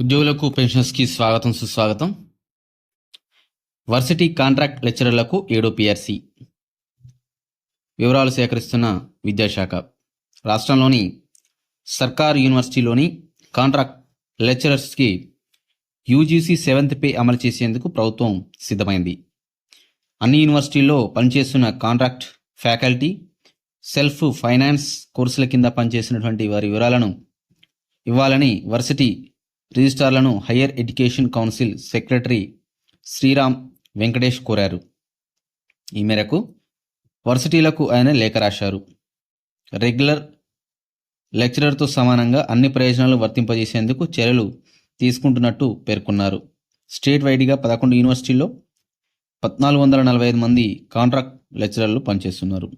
ఉద్యోగులకు పెన్షన్స్కి స్వాగతం సుస్వాగతం. వర్సిటీ కాంట్రాక్ట్ లెక్చరర్లకు ఏడో పిఆర్సి. వివరాలు సేకరిస్తున్న విద్యాశాఖ. రాష్ట్రంలోని సర్కారు యూనివర్సిటీలోని కాంట్రాక్ట్ లెక్చరర్స్కి యూజీసీ సెవెంత్ పే అమలు చేసేందుకు ప్రభుత్వం సిద్ధమైంది. అన్ని యూనివర్సిటీల్లో పనిచేస్తున్న కాంట్రాక్ట్ ఫ్యాకల్టీ సెల్ఫ్ ఫైనాన్స్ కోర్సుల కింద పనిచేసినటువంటి వారి వివరాలను ఇవ్వాలని varsity రిజిస్ట్రార్లను higher education council secretary Sriram Venkatesh కోరారు. ఈ మేరకు వర్సిటీలకు ఆయన లేఖ రాశారు. రెగ్యులర్ లెక్చరర్తో సమానంగా అన్ని ప్రయోజనాలు వర్తింపజేసేందుకు చర్యలు తీసుకుంటున్నట్టు పేర్కొన్నారు. స్టేట్ వైడ్గా పదకొండు యూనివర్సిటీల్లో పద్నాలుగు వందల నలభై ఐదు మంది కాంట్రాక్ట్ లెక్చరర్లు పనిచేస్తున్నారు.